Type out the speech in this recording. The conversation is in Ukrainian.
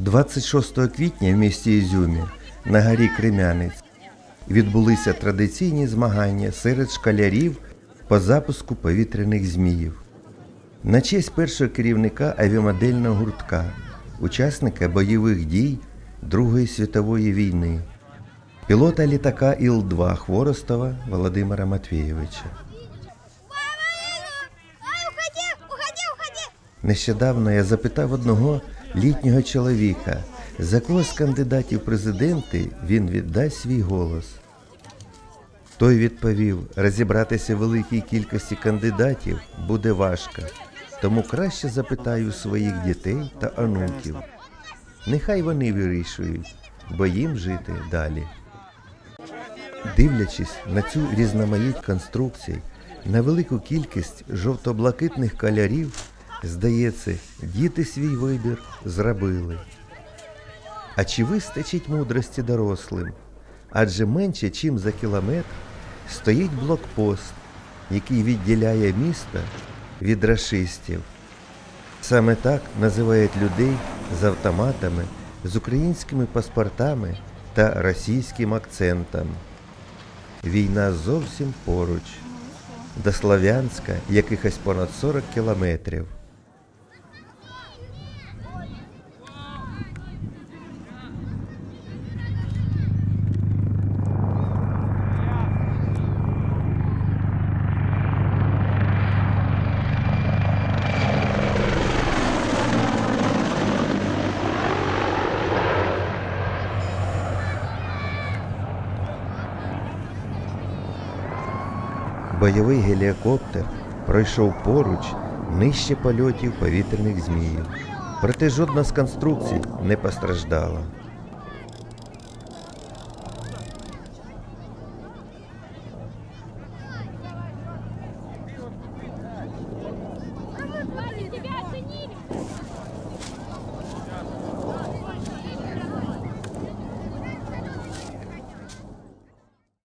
26 квітня в місті Ізюмі на горі Кремянець відбулися традиційні змагання серед школярів по запуску повітряних зміїв. На честь першого керівника авіамодельного гуртка, учасника бойових дій Другої світової війни, пілота літака Іл-2 Хворостова Володимира Матвійовича. Нещодавно я запитав одного літнього чоловіка, за кого з кандидатів президенти він віддасть свій голос. Той відповів, розібратися в великій кількості кандидатів буде важко, тому краще запитаю своїх дітей та онуків. Нехай вони вирішують, бо їм жити далі. Дивлячись на цю різноманіть конструкцій, на велику кількість жовто-блакитних кольорів, здається, діти свій вибір зробили. А чи вистачить мудрості дорослим? Адже менше, чим за кілометр, стоїть блокпост, який відділяє місто від рашистів. Саме так називають людей з автоматами, з українськими паспортами та російським акцентом. Війна зовсім поруч. До Слов'янська якихось понад 40 кілометрів. Бойовий гелікоптер пройшов поруч нижче польотів повітряних зміїв. Проте жодна з конструкцій не постраждала.